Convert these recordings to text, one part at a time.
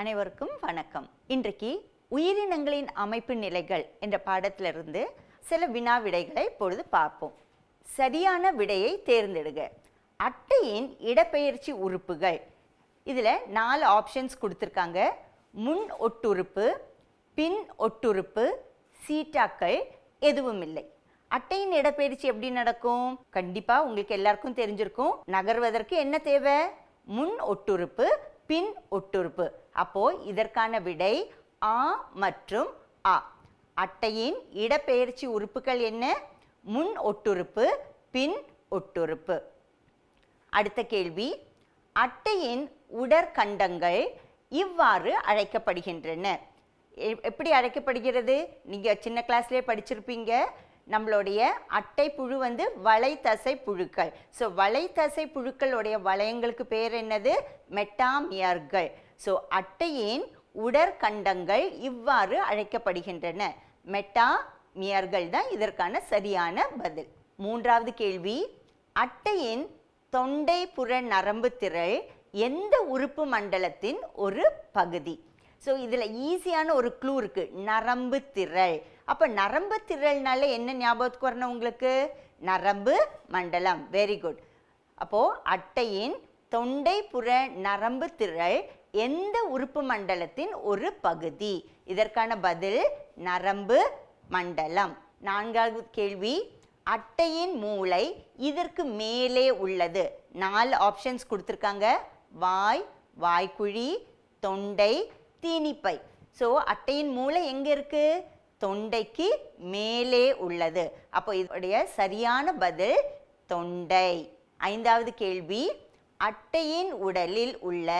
அனைவருக்கும் வணக்கம். இன்றைக்கு உயிரினங்களின் அமைப்பு நிலைகள் என்ற பாடத்திலிருந்து சில வினா விடைகளை இப்பொழுது பார்ப்போம். சரியான விடையை தேர்ந்தெடுக. அட்டையின் இடப்பெயர்ச்சி உறுப்புகள். இதில் நாலு ஆப்ஷன்ஸ் கொடுத்துருக்காங்க. முன் ஒட்டுறுப்பு பின் ஒட்டுறுப்பு சீட்டாக்கள் எதுவும் இல்லை. அட்டையின் இடப்பெயர்ச்சி எப்படி நடக்கும்? கண்டிப்பாக உங்களுக்கு எல்லாருக்கும் தெரிஞ்சிருக்கும். நகர்வதற்கு என்ன தேவை? முன் ஒட்டுறுப்பு பின் ஒட்டுறுப்பு. அப்போ இதற்கான விடை ஆ மற்றும் ஆ அட்டையின் இடப்பெயர்ச்சி உறுப்புகள் என்ன? முன் ஒட்டுறுப்பு பின் ஒட்டுறுப்பு. அடுத்த கேள்வி. அட்டையின் உடற்கண்டங்கள் இவ்வாறு அழைக்கப்படுகின்றன. எ- எப்படி அழைக்கப்படுகிறது? நீங்கள் சின்ன கிளாஸ்லேயே படிச்சிருப்பீங்க. நம்மளுடைய அட்டை புழு வந்து வலைத்தசை புழுக்கள் ஸோ வலைத்தசை புழுக்களுடைய வளையங்களுக்கு பேர் என்னது? மெட்டாமியர்கள். ஸோ அட்டையின் உடற்கண்டங்கள் இவ்வாறு அழைக்கப்படுகின்றன. மெட்டாமியர்கள் தான் இதற்கான சரியான பதில். மூன்றாவது கேள்வி அட்டையின் தொண்டை புற நரம்பு திரள் எந்த உறுப்பு மண்டலத்தின் ஒரு பகுதி? ஸோ இதில் ஈஸியான ஒரு க்ளூ இருக்குது நரம்பு திரள். அப்போ நரம்பு திரள்னால என்ன ஞாபகத்துக்கு வரணும் உங்களுக்கு? நரம்பு மண்டலம். வெரி குட் அப்போது அட்டையின் தொண்டை புற நரம்பு திரள் எந்த உறுப்பு மண்டலத்தின் ஒரு பகுதி? இதற்கான பதில் நரம்பு மண்டலம். நான்காவது கேள்வி. அட்டையின் மூளை இதற்கு மேலே உள்ளது. நாலு ஆப்ஷன்ஸ் கொடுத்துருக்காங்க. வாய் வாய்க்குழி தொண்டை தீனிப்பை. ஸோ அட்டையின் மூளை எங்கே இருக்குது தொண்டைக்கு மேலே உள்ளது. அப்போ இதோடைய சரியான பதில் தொண்டை. ஐந்தாவது கேள்வி அட்டையின் உடலில் உள்ள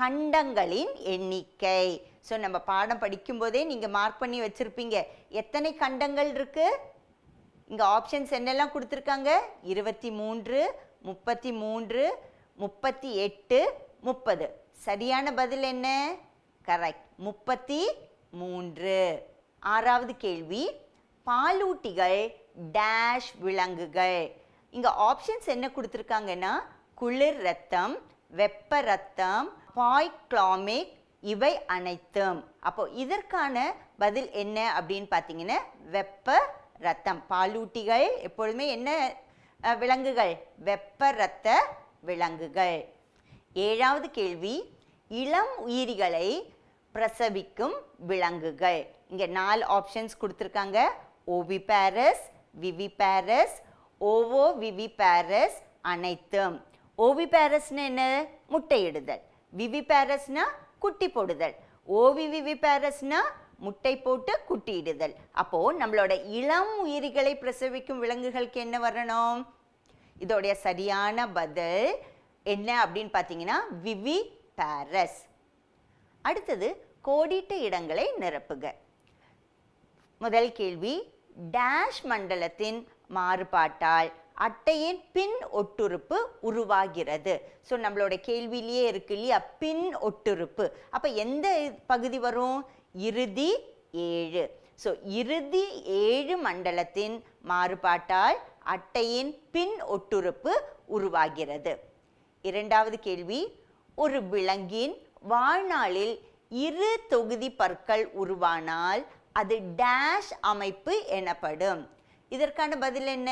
கண்டங்களின் எண்ணிக்கை. ஸோ நம்ம பாடம் படிக்கும்போதே நீங்கள் மார்க் பண்ணி வச்சுருப்பீங்க. எத்தனை கண்டங்கள் இருக்கு? இங்கே ஆப்ஷன்ஸ் என்னெல்லாம் கொடுத்துருக்காங்க? இருபத்தி மூன்று முப்பத்தி மூன்று முப்பத்தி எட்டு முப்பது. சரியான பதில் என்ன? கரெக்ட் முப்பத்தி மூன்று. ஆறாவது கேள்வி பாலூட்டிகள் டேஷ் விலங்குகள். இங்கே ஆப்ஷன்ஸ் என்ன கொடுத்துருக்காங்கன்னா குளிர் ரத்தம் வெப்ப ரத்தம் பாய்க்ளாமிக் இவை அனைத்தும். அப்போ இதற்கான பதில் என்ன அப்படின்னு பார்த்தீங்கன்னா வெப்ப ரத்தம் பாலூட்டிகள் எப்பொழுதுமே என்ன விலங்குகள்? வெப்ப ரத்த விலங்குகள். ஏழாவது கேள்வி இளம் உயிரிகளை பிரசவிக்கும் விலங்குகள். இங்கே நாலு ஆப்ஷன்ஸ் கொடுத்துருக்காங்க. ஓவி பேரஸ் விவி பேரஸ் ஓவோ விவி பேரஸ் அனைத்தும். ஓவி பேரஸ்னு என்ன? முட்டையிடுதல். விவி பேரஸ்னா குட்டி போடுதல். ஓவி விவி பேரஸ்னா முட்டை போட்டு குட்டியிடுதல். அப்போது நம்மளோட இளம் உயிரிகளை பிரசவிக்கும் விலங்குகளுக்கு என்ன வரணும்? இதோடைய சரியான பதில் என்ன அப்படின்னு பார்த்தீங்கன்னா விவி பேரஸ் அடுத்தது கோடிட்ட இடங்களை நிரப்புக. முதல் கேள்வி டேஷ் மண்டலத்தின் மாறுபாட்டால் அட்டையின் பின் ஒட்டுறுப்பு உருவாகிறது. ஸோ நம்மளோட கேள்வியிலேயே இருக்கு இல்லையா? பின் ஒட்டுறுப்பு. அப்போ எந்த பகுதி வரும்? இறுதி ஏழு. ஸோ இறுதி ஏழு மண்டலத்தின் மாறுபாட்டால் அட்டையின் பின் ஒட்டுறுப்பு உருவாகிறது. இரண்டாவது கேள்வி ஒரு விலங்கின் வாழ்நாளில் இரு தொகுதி பற்கள் உருவானால் அது டேஷ் அமைப்பு எனப்படும். இதற்கான பதில் என்ன?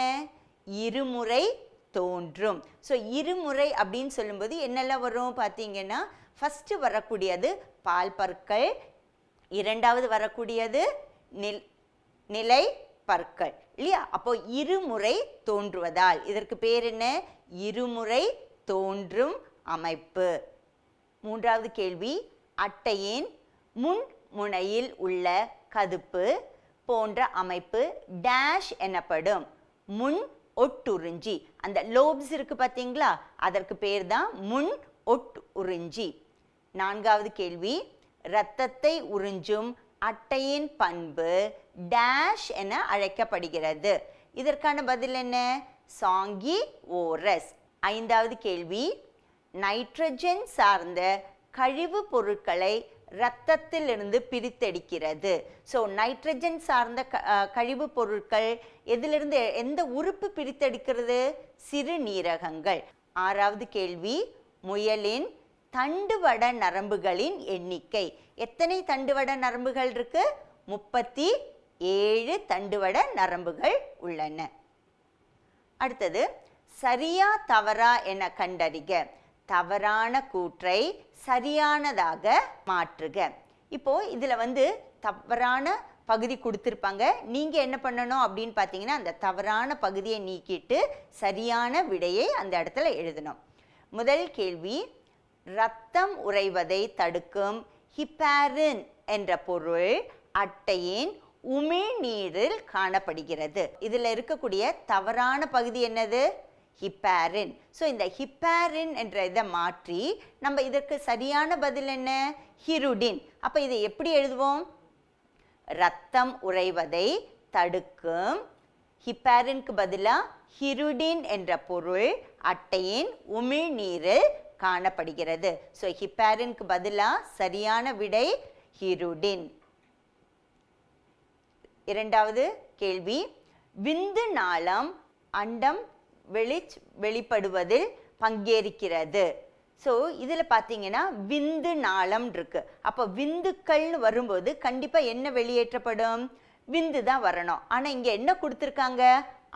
இருமுறை தோன்றும். ஸோ இருமுறை அப்படின்னு சொல்லும்போது என்னெல்லாம் வரும் பார்த்தீங்கன்னா ஃபஸ்ட்டு வரக்கூடியது பால் பற்கள் இரண்டாவது வரக்கூடியது நில் நிலை பற்கள் இல்லையா? அப்போ இருமுறை தோன்றுவதால் இதற்கு பேர் என்ன? இருமுறை தோன்றும் அமைப்பு. மூன்றாவது கேள்வி அட்டையின் முன் முனையில் உள்ள கதுப்பு போன்ற அமைப்பு டேஷ் எனப்படும். முன் ஒட்டுறிஞ்சி. அந்த லோப்ஸ் இருக்கு பார்த்தீங்களா அதற்கு பேர் தான் முன் ஒட்டுறிஞ்சி. நான்காவது கேள்வி. இரத்தத்தை உறிஞ்சும் அட்டையின் பண்பு டேஷ் என அழைக்கப்படுகிறது. இதற்கான பதில் என்ன? சாங்கி ஓரஸ் ஐந்தாவது கேள்வி. நைட்ரஜன் சார்ந்த கழிவு பொருட்களை இரத்தத்திலிருந்து பிரித்தெடுக்கிறது. ஸோ நைட்ரஜன் சார்ந்த க கழிவுப் பொருட்கள் எதிலிருந்து எந்த உறுப்பு பிரித்தெடுக்கிறது? சிறுநீரகங்கள் ஆறாவது கேள்வி முயலின் தண்டுவட நரம்புகளின் எண்ணிக்கை. எத்தனை தண்டுவட நரம்புகள் இருக்கு? முப்பத்தி ஏழு தண்டுவட நரம்புகள் உள்ளன. அடுத்தது சரியா தவறா என கண்டறிக. தவறான கூற்றை சரியானதாக மாற்றுக. இப்போ இதில் வந்து தவறான பகுதி கொடுத்துருப்பாங்க. நீங்கள் என்ன பண்ணணும் அப்படின்னு பார்த்தீங்கன்னா அந்த தவறான பகுதியை நீக்கிட்டு சரியான விடையை அந்த இடத்துல எழுதணும். முதல் கேள்வி ரத்தம் உறைவதை தடுக்கும் ஹிப்பாரின் என்ற பொருள் அட்டையின் உமிழ்நீரில் காணப்படுகிறது. இதில் இருக்கக்கூடிய தவறான பகுதி என்னது? ஹிப்பாரின். ஸோ இந்த ஹிப்பாரின் என்ற இதை மாற்றி நம்ம இதற்கு சரியான பதில் என்ன? ஹிருடின். அப்போ இதை எப்படி எழுதுவோம்? ரத்தம் உறைவதை தடுக்கும். ஹிப்பாரின்க்கு பதிலாக ஹிருடின் என்ற பொருள் அட்டையின் உமிழ்நீரில் காணப்படுகிறது. ஸோ ஹிப்பாரின்க்கு பதிலாக சரியான விடை ஹிருடின். இரண்டாவது கேள்வி. விந்து நாளம் அண்டம் வெளிச் வெளிப்படுவதில் பங்கேற்கிறது. ஸோ இதில் பார்த்தீங்கன்னா விந்து நாளம் இருக்கு. அப்போ விந்துக்கள்னு வரும்போது கண்டிப்பாக என்ன வெளியேற்றப்படும்? விந்து தான் வரணும். ஆனால் இங்கே என்ன கொடுத்துருக்காங்க?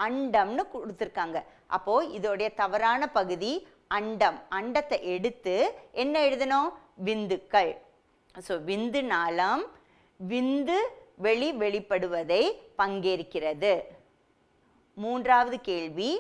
அண்டம்னு கொடுத்துருக்காங்க. அப்போது இதோடைய தவறான பகுதி அண்டம். அண்டத்தை எடுத்து என்ன எழுதணும்? விந்துக்கள். ஸோ விந்து நாளம் விந்து வெளி வெளிப்படுவதை பங்கேற்கிறது. மூன்றாவது கேள்வி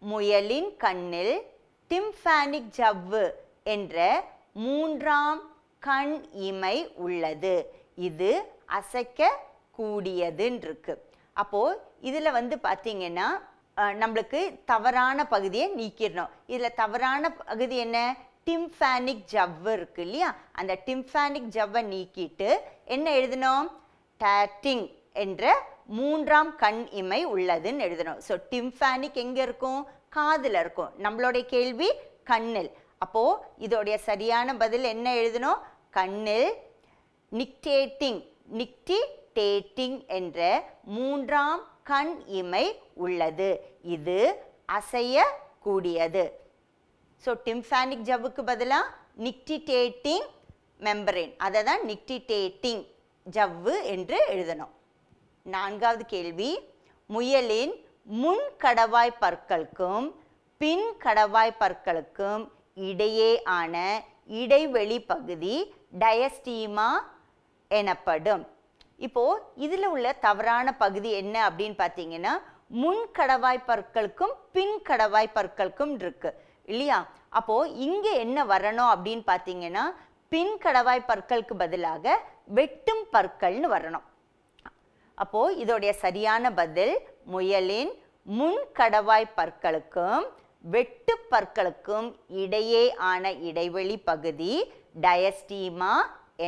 முயலின் கண்ணில் டிம்ஃபானிக் ஜவ்வு என்ற மூன்றாம் கண் இமை உள்ளது. இது அசைக்க கூடியதுன்றிருக்கு அப்போ வந்து பார்த்திங்கன்னா நம்மளுக்கு தவறான பகுதியை நீக்கிடணும். இதில் தவறான பகுதி என்ன? டிம்ஃபானிக் ஜவ்வு இருக்கு இல்லையா? அந்த டிம்ஃபானிக் ஜவ்வை நீக்கிட்டு என்ன எழுதணும்? டேட்டிங். என்ற மூன்றாம் கண் இமை உள்ளதுன்னு எழுதணும். ஸோ டிம்ஃபானிக் எங்கே இருக்கும்? காதில் இருக்கும். நம்மளுடைய கேள்வி கண்ணில். அப்போ இதோடைய சரியான பதில் என்ன எழுதணும்? கண்ணில் நிக்டேட்டிங் நிக்டிடேட்டிங் என்ற மூன்றாம் கண் இமை உள்ளது. இது அசையக்கூடியது. ஸோ டிம்ஃபானிக் ஜவ்வுக்கு பதிலாக நிக்டிடேட்டிங் மெம்பரேன் அதை தான் நிக்டிடேட்டிங் ஜவ்வு என்று எழுதணும். நான்காவது கேள்வி. முயலின் முன் கடவாய் பற்களுக்கும் பின் கடவாய் பற்களுக்கும் இடையே ஆன இடைவெளி பகுதி டயஸ்டீமா எனப்படும். இப்போ இதில் உள்ள தவறான பகுதி என்ன அப்படின்னு பார்த்தீங்கன்னா முன் கடவாய் பற்களுக்கும் பின் கடவாய் பற்களுக்கும் இருக்கு. இல்லையா? அப்போ இங்கே என்ன வரணும் அப்படின்னு பார்த்தீங்கன்னா பின் கடவாய் பற்களுக்கு பதிலாக வெட்டும் பற்கள்னு வரணும். அப்போ இதோடைய சரியான பதில் முயலின் முன் கடவாய் பற்களுக்கும் வெட்டு பற்களுக்கும் இடையே ஆன இடைவெளி பகுதி டயஸ்டீமா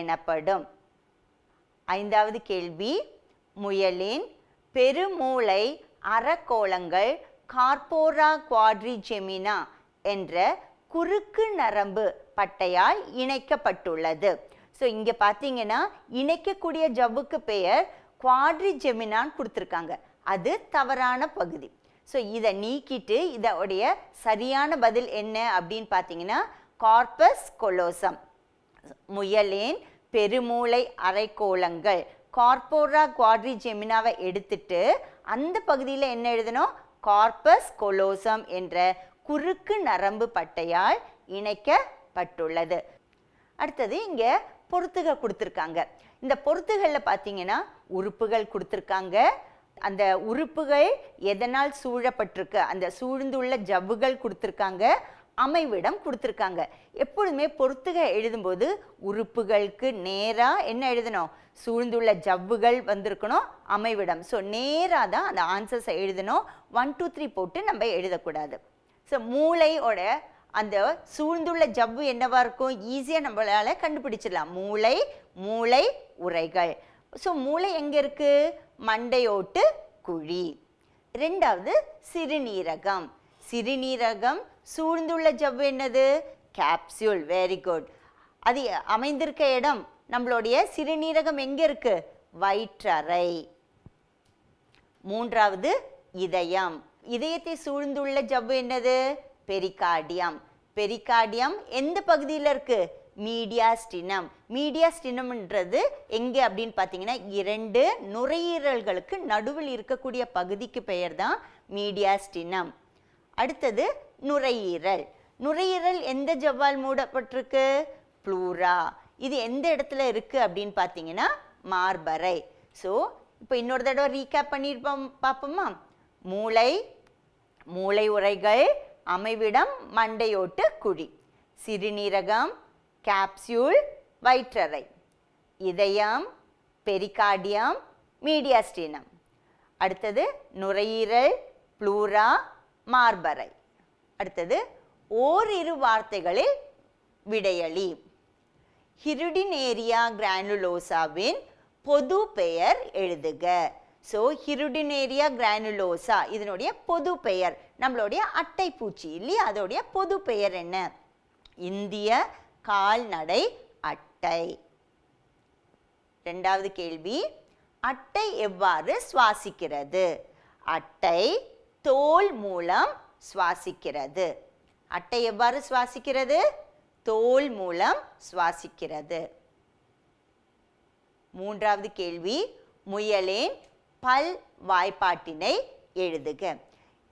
எனப்படும். ஐந்தாவது கேள்வி முயலின் பெருமூளை அறக்கோளங்கள் கார்போரா குவாட்ரிஜெமினா என்ற குறுக்கு நரம்பு பட்டையால் இணைக்கப்பட்டுள்ளது. ஸோ இங்கே பார்த்தீங்கன்னா இணைக்கக்கூடிய ஜவ்வுக்கு பெயர் குவாட்ரிஜெமினான்னு கொடுத்துருக்காங்க. அது தவறான பகுதி. ஸோ இதை நீக்கிட்டு இதோடைய சரியான பதில் என்ன அப்படின்னு பார்த்தீங்கன்னா கார்பஸ் கொலோசம் முயலின் பெருமூளை அரைக்கோளங்கள். கார்போரா குவாட்ரிஜெமினாவை எடுத்துட்டு அந்த பகுதியில் என்ன எழுதணும்? கார்பஸ் கொலோசம் என்ற குறுக்கு நரம்பு பட்டையால் இணைக்கப்பட்டுள்ளது. அடுத்தது இங்கே பொறுத்துக கொடுத்துருக்காங்க. இந்த பொருத்துகளில் பார்த்தீங்கன்னா உறுப்புகள் கொடுத்துருக்காங்க. அந்த உறுப்புகள் எதனால் சூழப்பட்டிருக்கு? அந்த சூழ்ந்துள்ள ஜவ்வுகள் கொடுத்துருக்காங்க. அமைவிடம் கொடுத்துருக்காங்க. எப்பொழுதுமே பொறுத்துக எழுதும்போது உறுப்புகளுக்கு நேராக என்ன எழுதணும்? சூழ்ந்துள்ள ஜவ்வுகள் வந்திருக்கணும் அமைவிடம். ஸோ நேராக தான் அந்த ஆன்சர்ஸை எழுதணும். ஒன் டூ த்ரீ போட்டு நம்ம எழுதக்கூடாது. ஸோ மூளையோட அந்த சூழ்ந்துள்ள ஜவ்வு என்னவா இருக்கும்? ஈஸியாக நம்மளால் கண்டுபிடிச்சிடலாம். மூளை மூளை உரைகள். ஸோ மூளை எங்கே இருக்கு? மண்டையோட்டு குழி. ரெண்டாவது சிறுநீரகம். சிறுநீரகம் சூழ்ந்துள்ள ஜவ்வு என்னது? கேப்சியூல் வெரி குட் அது அமைந்திருக்க இடம் நம்மளுடைய சிறுநீரகம் எங்கே இருக்கு? வயிற்றறை. மூன்றாவது இதயம். இதயத்தை சூழ்ந்துள்ள ஜவ்வு என்னது? பெரிகார்டியம் பெரிகார்டியம் எந்த பகுதியில் இருக்கு? மீடியாஸ்டினம் மீடியாஸ்டினம்ன்றது எங்கே அப்படின்னு பார்த்தீங்கன்னா இரண்டு நுரையீரல்களுக்கு நடுவில் இருக்கக்கூடிய பகுதிக்கு பெயர் தான் மீடியாஸ்டினம் அடுத்தது நுரையீரல். நுரையீரல் எந்த ஜவ்வால் மூடப்பட்டிருக்கு? ப்ளூரா. இது எந்த இடத்துல இருக்கு அப்படின்னு பார்த்தீங்கன்னா மார்பரை ஸோ இப்போ இன்னொரு தடவை ரீகேப் பண்ணியிருப்போம் பார்ப்போமா? மூளை மூளை உரைகள் அமைவிடம் மண்டையோட்டு குழி சிறுநீரகம் கேப்சியூல் வயிற்றறை இதயம் பெரிகார்டியம் மீடியாஸ்டீனம் அடுத்தது நுரையீரல் ப்ளூரா மார்பறை. அடுத்தது ஓரிரு வார்த்தைகளில் விடையளி. ஹிருடினேரியா கிரானுலோசாவின் பொது பெயர் எழுதுக. ஸோ ஹிருடினேரியா கிரானுலோசா இதனுடைய பொது பெயர் நம்மளுடைய அட்டை பூச்சி இல்லையா? அதோடைய பொது பெயர் என்ன? இந்திய கால்நடை அட்டை. ரெண்டாவது கேள்வி. அட்டை எவ்வாறு சுவாசிக்கிறது? அட்டை தோல் மூலம் சுவாசிக்கிறது. அட்டை எவ்வாறு சுவாசிக்கிறது? தோல் மூலம் சுவாசிக்கிறது. மூன்றாவது கேள்வி. முயலின் பல் வாய்ப்பாட்டினை எழுதுக.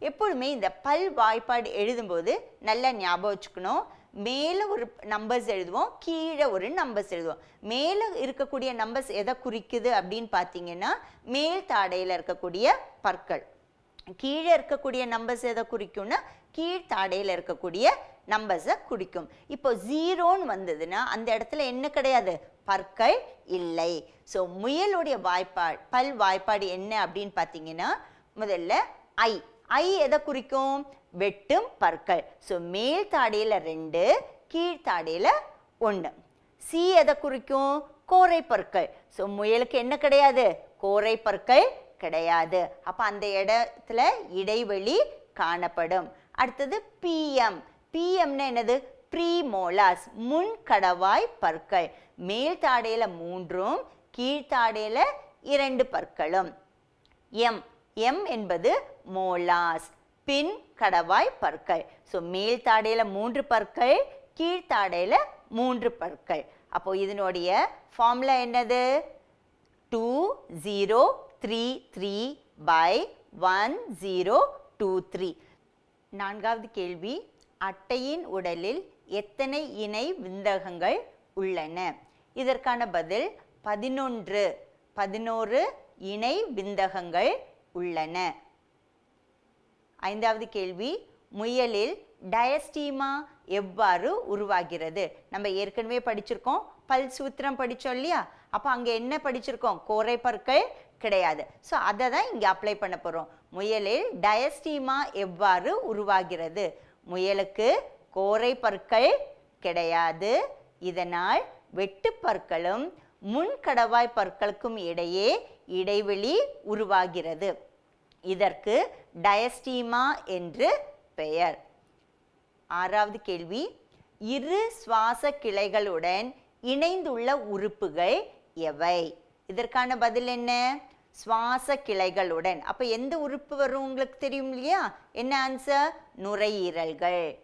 எப்பொழுதுமே இந்த பல் வாய்ப்பாடு எழுதும்போது நல்லா ஞாபகம் வச்சுக்கணும். மேலே ஒரு நம்பர்ஸ் எழுதுவோம் கீழே ஒரு நம்பர்ஸ் எழுதுவோம். மேலே இருக்கக்கூடிய நம்பர்ஸ் எதை குறிக்குது அப்படின்னு பார்த்தீங்கன்னா மேல் தாடையில் இருக்கக்கூடிய பற்கள். கீழே இருக்கக்கூடிய நம்பர்ஸ் எதை குறிக்கும்னா கீழ்த்தாடையில் இருக்கக்கூடிய நம்பர்ஸை குறிக்கும். இப்போ ஜீரோன்னு வந்ததுன்னா அந்த இடத்துல என்ன கிடையாது? பற்கள் இல்லை. ஸோ முயலுடைய வாய்ப்பாடு பல் வாய்ப்பாடு என்ன அப்படின்னு பார்த்தீங்கன்னா முதல்ல ஐ ஐ எதை குறிக்கும்? வெட்டும் பற்கள். ஸோ மேல் தாடையில் ரெண்டு கீழ்த்தாடையில் ஒன்று சி எதை குறிக்கும்? கோரை பற்கள். ஸோ முயலுக்கு என்ன கிடையாது? கோரை பற்கள் கிடையாது. அப்போ அந்த இடத்துல இடைவெளி காணப்படும். அடுத்தது பிஎம் பிஎம்னா என்னது? ப்ரீமோலாஸ் முன் கடவாய் பற்கள். மேல் தாடையில் மூன்றும் கீழ்த்தாடையில் இரண்டு பற்களும். எம் எம் என்பது மோலாஸ் பின் கடவாய் பற்கள். ஸோ மேல் தாடையில் மூன்று பற்கள் கீழ்த்தாடையில் மூன்று பற்கள். அப்போ இதனுடைய ஃபார்முலா என்னது? Two zero three three by one zero two three நான்காவது கேள்வி அட்டையின் உடலில் எத்தனை இணை விந்தகங்கள் உள்ளன? இதற்கான பதில் பதினொன்று. பதினோரு இணை விந்தகங்கள் உள்ளன. ஐந்தாவது கேள்வி முயலில் டயஸ்டீமா எவ்வாறு உருவாகிறது? நம்ம ஏற்கனவே படிச்சிருக்கோம் பல் சூத்திரம் படித்தோம் இல்லையா? அப்போ அங்கே என்ன படிச்சிருக்கோம்? கோரை பற்கள் கிடையாது. ஸோ அதை தான் இங்கே அப்ளை பண்ண போகிறோம் முயலில் டயஸ்டீமா எவ்வாறு உருவாகிறது? முயலுக்கு கோரை பற்கள் கிடையாது. இதனால் வெட்டுப்பற்களும் முன்கடவாய் பற்களுக்கும் இடையே இடைவெளி உருவாகிறது. இதற்கு டயஸ்டீமா என்று பெயர். ஆறாவது கேள்வி இரு சுவாச கிளைகளுடன் இணைந்துள்ள உறுப்புகள் எவை? இதற்கான பதில் என்ன? சுவாச கிளைகளுடன். அப்ப எந்த உறுப்பு வரும் உங்களுக்கு தெரியும் இல்லையா? என்ன ஆன்சர் நுரையீரல்கள்.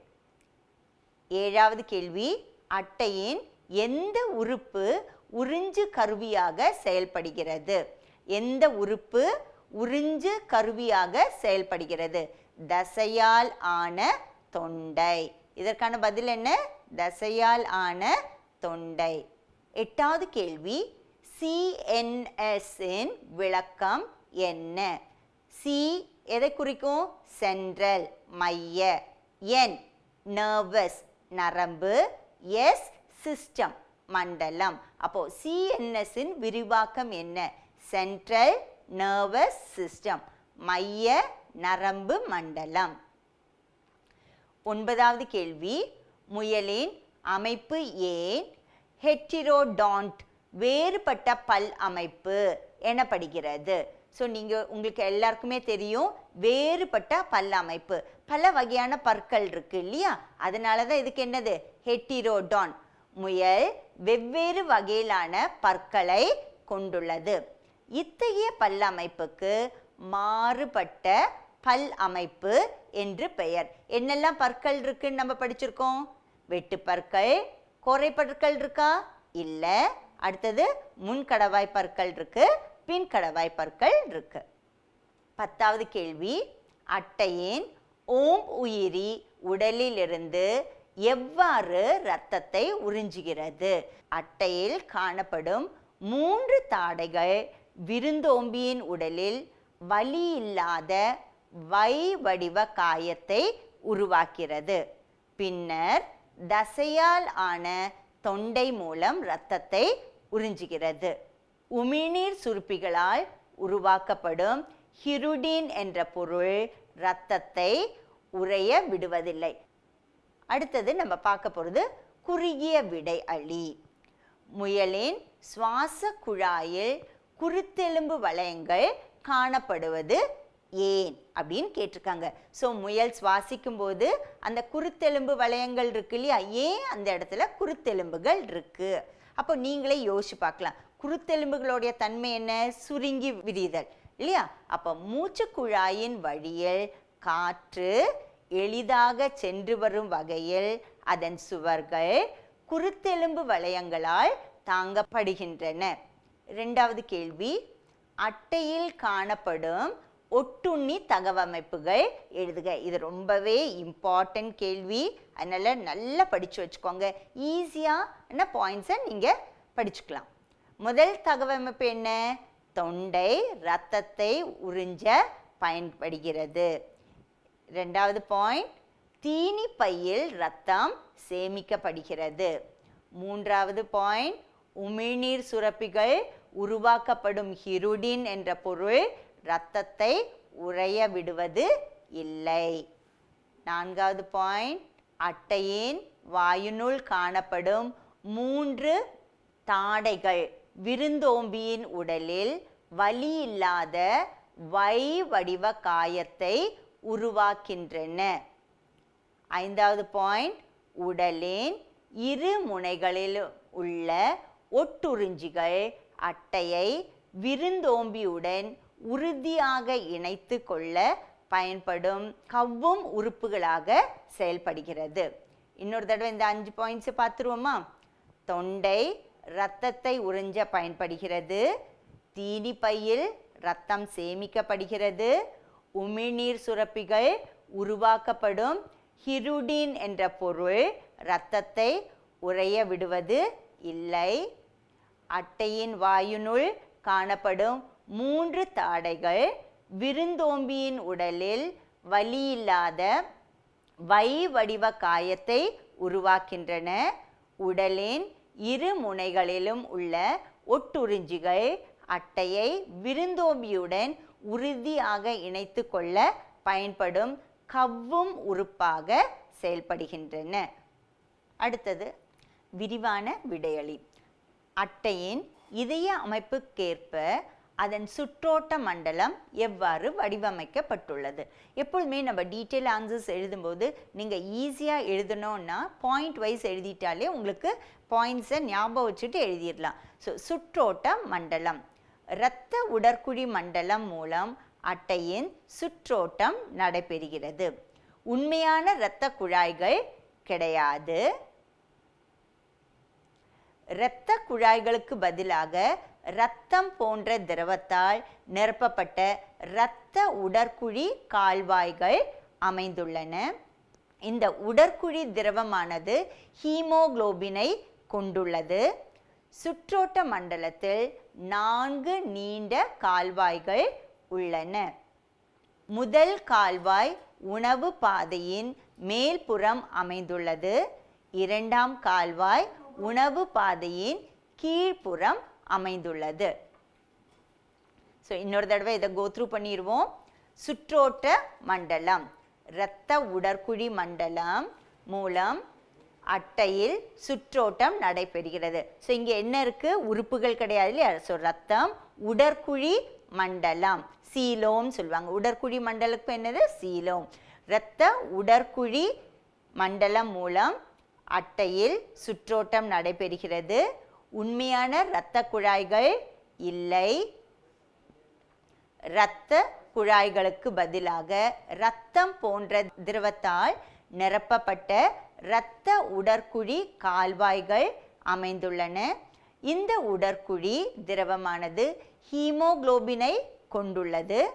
ஏழாவது கேள்வி அட்டையின் எந்த உறுப்பு உறிஞ்சு கருவியாக செயல்படுகிறது? எந்த உறுப்பு உறிஞ்சு கருவியாக செயல்படுகிறது. தசையால் ஆன தொண்டை. இதற்கான பதில் என்ன? தசையால் ஆன தொண்டை. எட்டாவது கேள்வி. சிஎன்எஸ்ஸின் விளக்கம் என்ன? சி எதை குறிக்கும்? சென்ட்ரல் மைய. என் நர்வஸ் நரம்பு. எஸ் சிஸ்டம் மண்டலம். அப்போ சிஎன்எஸ்ஸின் விரிவாக்கம் என்ன? சென்ட்ரல் நர்வஸ் சிஸ்டம் மைய நரம்பு மண்டலம். ஒன்பதாவது கேள்வி முயலின் அமைப்பு ஏன் ஹெட்டிரோடான்ட் வேறுபட்ட பல் அமைப்பு எனப்படுகிறது. ஸோ நீங்கள் உங்களுக்கு எல்லாருக்குமே தெரியும் வேறுபட்ட பல் அமைப்பு. பல வகையான பற்கள் இருக்கு இல்லையா? அதனால தான் இதுக்கு என்னது? ஹெட்டிரோடான் முயல் வெவ்வேறு வகையிலான பற்களை கொண்டுள்ளது. இத்தகைய பல்லமைப்புக்கு மாறுபட்ட பல் அமைப்பு என்று பெயர். என்னெல்லாம் பற்கள் இருக்குன்னு நம்ம படிச்சிருக்கோம்? வெட்டு பற்கள் கோரை பற்கள் இருக்கா? இல்லை. அடுத்தது முன்கடவாய் பற்கள் இருக்கு பின்கடவாய் பற்கள் இருக்கு. பத்தாவது கேள்வி. அட்டையின் ஓம் உயிரி உடலிலிருந்து எவ்வாறு இரத்தத்தை உறிஞ்சுகிறது? அட்டையில் காணப்படும் மூன்று தாடைகள் விருந்தோம்பியின் உடலில் வலி இல்லாத வை வடிவ காயத்தை உருவாக்கிறது. பின்னர் தசையால் ஆன தொண்டை மூலம் இரத்தத்தை உறிஞ்சுகிறது. உமிழ்நீர் சுருப்பிகளால் உருவாக்கப்படும் ஹிருடின் என்ற பொருள் இரத்தத்தை உறைய விடுவதில்லை. அடுத்தது நம்ம பார்க்க போகிறது குறுகிய விடை அழி. முயலின் சுவாச குழாயில் குருத்தெலும்பு வளையங்கள் காணப்படுவது ஏன் அப்படின்னு கேட்டிருக்காங்க. ஸோ முயல் சுவாசிக்கும் போது அந்த குருத்தெலும்பு வளையங்கள் இருக்கு இல்லையா? ஏன் அந்த இடத்துல குருத்தெலும்புகள் இருக்கு? அப்போ நீங்களே யோசிச்சு பார்க்கலாம். குருத்தெலும்புகளுடைய தன்மை என்ன? சுருங்கி விரிதல் இல்லையா? அப்போ மூச்சு குழாயின் வழியில் காற்று எளிதாக சென்று வரும் வகையில் அதன் சுவர்கள் குருத்தெலும்பு வளையங்களால் தாங்கப்படுகின்றன. ரெண்டாவது கேள்வி. அட்டையில் காணப்படும் ஒட்டுண்ணி தகவமைப்புகள் எழுதுக. இது ரொம்பவே இம்பார்ட்டன்ட் கேள்வி. அதனால் நல்லா படித்து வச்சுக்கோங்க. ஈஸியான பாயிண்ட்ஸை நீங்கள் படிச்சுக்கலாம். முதல் தகவமைப்பு என்ன? தொண்டை ரத்தத்தை உறிஞ்ச பயன்படுகிறது. ரெண்டாவது பாயிண்ட் தீனி பையில் ரத்தம் சேமிக்கப்படுகிறது. மூன்றாவது பாயிண்ட் உமிழ்நீர் சுரப்பிகள் உருவாக்கப்படும் ஹிருடின் என்ற பொருள் இரத்தத்தை உறைய விடுவது இல்லை. நான்காவது பாயிண்ட் அட்டையின் வாயுனுள் காணப்படும் மூன்று தாடைகள் விருந்தோம்பியின் உடலில் வலி இல்லாத வை வடிவ காயத்தை உருவாக்கின்றன. ஐந்தாவது பாயிண்ட் உடலின் இரு முனைகளில் உள்ள ஒட்டுறிஞ்சிகள் அட்டையை விருந்தோம்பியுடன் உறுதியாக இணைத்து கொள்ள பயன்படும் கவ்வும் உறுப்புகளாக செயல்படுகிறது. இன்னொரு தடவை இந்த அஞ்சு பாயிண்ட்ஸை பார்த்துருவோமா? தொண்டை இரத்தத்தை உறிஞ்ச பயன்படுகிறது. தீனி பையில் இரத்தம் சேமிக்கப்படுகிறது. உமிழ்நீர் சுரப்பிகள் உருவாக்கப்படும். ஹிருடின் என்ற பொருள் இரத்தத்தை உறைய விடுவது இல்லை. அட்டையின் வாயுனுள் காணப்படும் மூன்று தாடைகள் விருந்தோம்பியின் உடலில் வலியில்லாத வை வடிவ காயத்தை உருவாக்கின்றன. உடலின் இரு முனைகளிலும் உள்ள ஒட்டுறிஞ்சிகள் அட்டையை விருந்தோம்பியுடன் உறுதியாக இணைத்து கொள்ள பயன்படும் கவ்வும் உறுப்பாக செயல்படுகின்றன. அடுத்தது விரிவான விடையளி அட்டையின் இதய அமைப்புக்கேற்ப அதன் சுற்றோட்ட மண்டலம் எவ்வாறு வடிவமைக்கப்பட்டுள்ளது? எப்பொழுதுமே நம்ம டீட்டெயில் ஆன்சர்ஸ் எழுதும்போது நீங்கள் ஈஸியாக எழுதணும்னா பாயிண்ட் வைஸ் எழுதிட்டாலே உங்களுக்கு பாயிண்ட்ஸை ஞாபகம் வச்சுட்டு எழுதிடலாம். ஸோ சுற்றோட்ட மண்டலம். இரத்த உடற்குழி மண்டலம் மூலம் அட்டையின் சுற்றோட்டம் நடைபெறுகிறது. உண்மையான இரத்த குழாய்கள் கிடையாது. இரத்த குழாய்களுக்கு பதிலாக இரத்தம் போன்ற திரவத்தால் நிரப்பப்பட்ட இரத்த உடற்குழி கால்வாய்கள் அமைந்துள்ளன. இந்த உடற்குழி திரவமானது ஹீமோகுளோபினை கொண்டுள்ளது. சுற்றோட்ட மண்டலத்தில் நான்கு நீண்ட கால்வாய்கள் உள்ளன. முதல் கால்வாய் உணவு பாதையின் மேல்புறம் அமைந்துள்ளது. இரண்டாம் கால்வாய் உணவு பாதையின் கீழ்ப்புறம் அமைந்துள்ளது. ஸோ இன்னொரு தடவை இதை கோத்ரூ பண்ணிடுவோம் சுற்றோட்ட மண்டலம் இரத்த உடற்குழி மண்டலம் மூலம் அட்டையில் சுற்றோட்டம் நடைபெறுகிறது. ஸோ இங்கே என்ன இருக்குது உறுப்புகள் கிடையாது இல்லையா? ஸோ ரத்தம் உடற்குழி மண்டலம் சீலோம் சொல்லுவாங்க. உடற்குழி மண்டலத்துக்கு என்னது? சீலோம். இரத்த உடற்குழி மண்டலம் மூலம் அட்டையில் சுற்றோட்டம் நடைபெறுகிறது. உண்மையான இரத்த குழாய்கள் இல்லை. இரத்த குழாய்களுக்கு பதிலாக இரத்தம் போன்ற திரவத்தால் நிரப்பப்பட்ட இரத்த உடற்குழி கால்வாய்கள் அமைந்துள்ளன. இந்த உடற்குழி திரவமானது ஹீமோகுளோபினை கொண்டுள்ளது.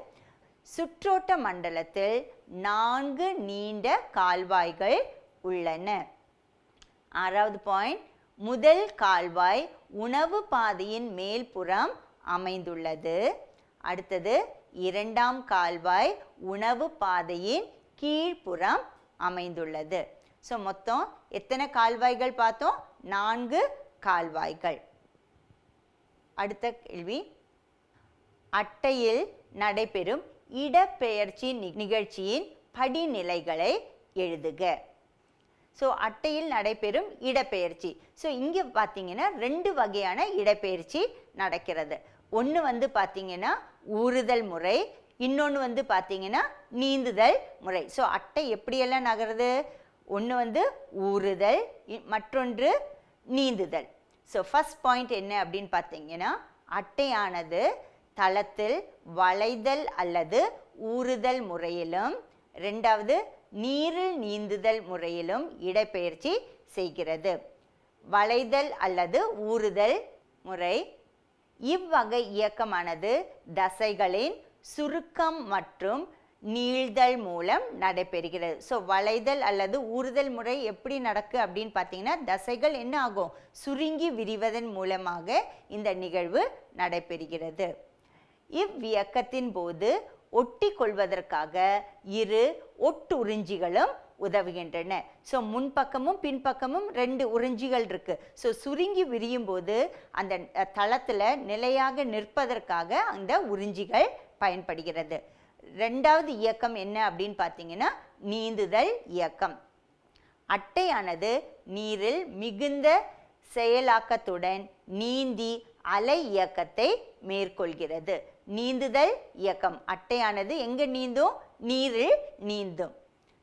சுற்றோட்ட மண்டலத்தில் நான்கு நீண்ட கால்வாய்கள் உள்ளன. ஆறாவது பாயிண்ட் முதல் கால்வாய் உணவு பாதையின் மேல்புறம் அமைந்துள்ளது. அடுத்தது இரண்டாம் கால்வாய் உணவு பாதையின் கீழ்ப்புறம் அமைந்துள்ளது. ஸோ மொத்தம் எத்தனை கால்வாய்கள் பார்த்தோம்? நான்கு கால்வாய்கள். அடுத்த கேள்வி. அட்டையில் நடைபெறும் இடப்பெயர்ச்சி நிகழ்ச்சியின் படிநிலைகளை எழுதுக. ஸோ அட்டையில் நடைபெறும் இடப்பெயர்ச்சி. ஸோ இங்கே பார்த்தீங்கன்னா ரெண்டு வகையான இடப்பெயர்ச்சி நடக்கிறது. ஒன்று வந்து பார்த்தீங்கன்னா ஊறுதல் முறை இன்னொன்று வந்து பார்த்தீங்கன்னா நீந்துதல் முறை. ஸோ அட்டை எப்படியெல்லாம் நகருது? ஒன்று வந்து ஊறுதல் இ- மற்றொன்று நீந்துதல். ஸோ ஃபஸ்ட் பாயிண்ட் என்ன அப்படின்னு பார்த்தீங்கன்னா அட்டையானது தளத்தில் வளைதல் அல்லது ஊறுதல் முறையிலும் ரெண்டாவது நீரில் நீந்துதல் முறையிலும் இடப்பெயர்ச்சி செய்கிறது. வளைதல் அல்லது ஊறுதல் முறை. இவ்வகை இயக்கமானது தசைகளின் சுருக்கம் மற்றும் நீள்தல் மூலம் நடைபெறுகிறது. ஸோ வளைதல் அல்லது ஊறுதல் முறை எப்படி நடக்கு அப்படின்னு பார்த்தீங்கன்னா தசைகள் என்ன ஆகும்? சுருங்கி விரிவதன் மூலமாக இந்த நிகழ்வு நடைபெறுகிறது. இவ்வியக்கத்தின் போது ஒட்டி கொள்வதற்காக இரு ஒட்டுறிஞ்சிகளும் உதவுகின்றன. ஸோ முன்பக்கமும் பின்பக்கமும் ரெண்டு உறிஞ்சிகள் இருக்கு. ஸோ சுருங்கி விரியும் போது அந்த தளத்தில் நிலையாக நிற்பதற்காக அந்த உறிஞ்சிகள் பயன்படுகிறது. ரெண்டாவது இயக்கம் என்ன அப்படின்னு பார்த்தீங்கன்னா நீந்துதல் இயக்கம். அட்டையானது நீரில் மிகுந்த செயலாக்கத்துடன் நீந்தி அலை இயக்கத்தை மேற்கொள்கிறது. நீந்துதல் இயக்கம். அட்டையானது எங்கே நீந்தும்? நீரில் நீந்தும்.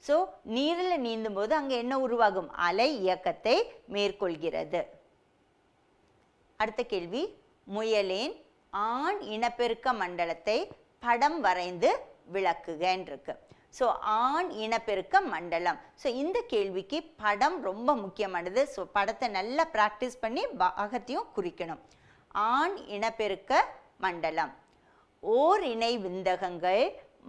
ஸோ நீரில் நீந்தும் போது அங்கே என்ன உருவாகும்? அலை இயக்கத்தை மேற்கொள்கிறது. அடுத்த கேள்வி. முயலின் ஆண் இனப்பெருக்க மண்டலத்தை படம் வரைந்து விளக்குகன்றிருக்கு. ஸோ ஆண் இனப்பெருக்க மண்டலம். ஸோ இந்த கேள்விக்கு படம் ரொம்ப முக்கியமானது. ஸோ படத்தை நல்லா ப்ராக்டிஸ் பண்ணி பாகத்தையும் குறிக்கணும். ஆண் இனப்பெருக்க மண்டலம். ஓர் இணை விந்தகங்கள்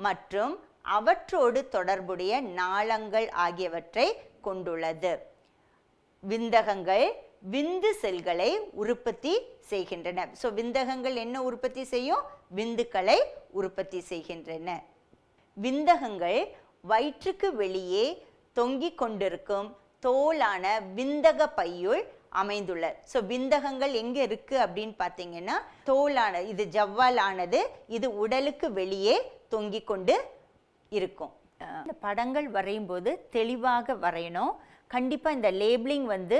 மற்றும் அவற்றோடு தொடர்புடைய நாளங்கள் ஆகியவற்றை கொண்டுள்ளது. விந்தகங்கள் விந்து செல்களை உற்பத்தி செய்கின்றன. ஸோ விந்தகங்கள் என்ன உற்பத்தி செய்யும்? விந்துக்களை உற்பத்தி செய்கின்றன. விந்தகங்கள் வயிற்றுக்கு வெளியே தொங்கிக் கொண்டிருக்கும் தோலான விந்தக பையுள் அமைந்துள்ளது ஸோ விந்தகங்கள் எங்கே இருக்கு அப்படின்னு பார்த்தீங்கன்னா தோலான இது ஜவ்வாலானது இது உடலுக்கு வெளியே தொங்கி கொண்டு இருக்கும். இந்த படங்கள் வரையும் போது தெளிவாக வரையணும். கண்டிப்பாக இந்த லேபிளிங் வந்து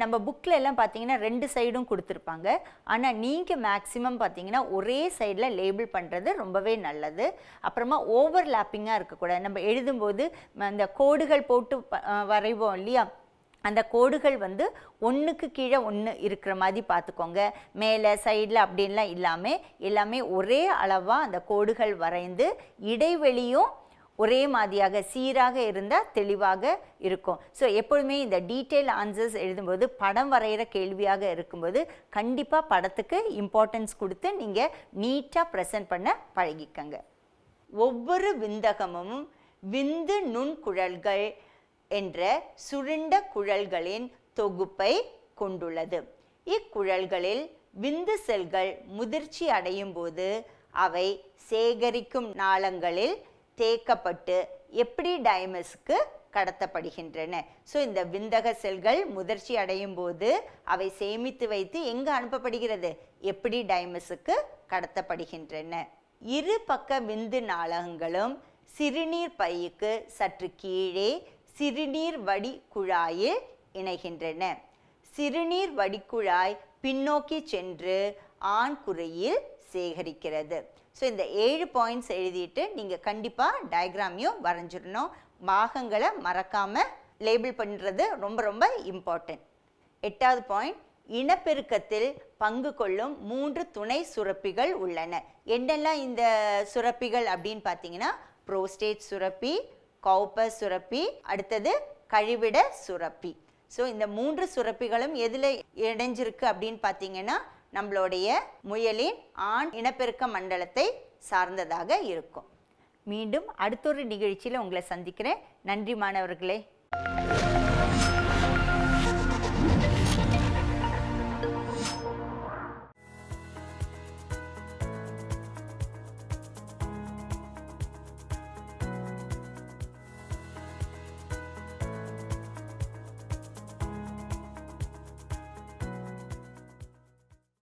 நம்ம புக்கில் எல்லாம் பார்த்தீங்கன்னா ரெண்டு சைடும் கொடுத்துருப்பாங்க. ஆனால் நீங்கள் மேக்ஸிமம் பார்த்தீங்கன்னா ஒரே சைடில் லேபிள் பண்ணுறது ரொம்பவே நல்லது. அப்புறமா ஓவர்லாப்பிங்காக இருக்கக்கூடாது. நம்ம எழுதும்போது அந்த கோடுகள் போட்டு வரைவோம் இல்லையா? அந்த கோடுகள் வந்து ஒன்றுக்கு கீழே ஒன்று இருக்கிற மாதிரி பார்த்துக்கோங்க. மேலே சைடில் அப்படின்லாம் இல்லாமல் எல்லாமே ஒரே அளவாக அந்த கோடுகள் வரைந்து இடைவெளியும் ஒரே மாதிரியாக சீராக இருந்தால் தெளிவாக இருக்கும். ஸோ எப்பொழுதுமே இந்த டீட்டெயில் ஆன்சர்ஸ் எழுதும்போது படம் வரைகிற கேள்வியாக இருக்கும்போது கண்டிப்பாக படத்துக்கு இம்பார்ட்டன்ஸ் கொடுத்து நீங்கள் நீட்டாக ப்ரெசன்ட் பண்ண பழகிக்கங்க. ஒவ்வொரு விந்தகமும் விந்து நுண்குழல்கள் என்ற சுருண்ட குழல்களின் தொகுப்பை கொண்டுள்ளது. இக்குழல்களில் விந்து செல்கள் முதிர்ச்சி அடையும் போது அவை சேகரிக்கும் நாளங்களில் தேக்கப்பட்டு எப்படி டைமஸ்க்கு கடத்தப்படுகின்றன. ஸோ இந்த விந்தக செல்கள் முதிர்ச்சி அடையும் போது அவை சேமித்து வைத்து எங்கு அனுப்பப்படுகிறது? எப்படி டைமஸுக்கு கடத்தப்படுகின்றன. இரு பக்க விந்து நாளகங்களும் சிறுநீர் பையுக்கு சற்று கீழே சிறுநீர் வடி குழாயில் இணைகின்றன. சிறுநீர் வடிக்குழாய் பின்னோக்கி சென்று ஆண்குறையில் சேகரிக்கிறது. ஸோ இந்த ஏழு பாயிண்ட்ஸ் எழுதிட்டு நீங்கள் கண்டிப்பாக டயக்ராமையும் வரைஞ்சிடணும். பாகங்களை மறக்காமல் லேபிள் பண்ணுறது ரொம்ப ரொம்ப இம்பார்ட்டன்ட் எட்டாவது பாயிண்ட் இனப்பெருக்கத்தில் பங்கு கொள்ளும் மூன்று துணை சுரப்பிகள் உள்ளன. என்னெல்லாம் இந்த சுரப்பிகள் அப்படின்னு பார்த்தீங்கன்னா புரோஸ்டேட் சுரப்பி கௌப்பஸ் சுரப்பி அடுத்தது கழிவிட சுரப்பி. ஸோ இந்த மூன்று சுரப்பிகளும் எதில் இணைஞ்சிருக்கு அப்படின்னு பார்த்தீங்கன்னா நம்மளுடைய முயலின் ஆண் இனப்பெருக்க மண்டலத்தை சார்ந்ததாக இருக்கும். மீண்டும் அடுத்தொரு நிகழ்ச்சியில் உங்களை சந்திக்கிறேன். நன்றி மாணவர்களே.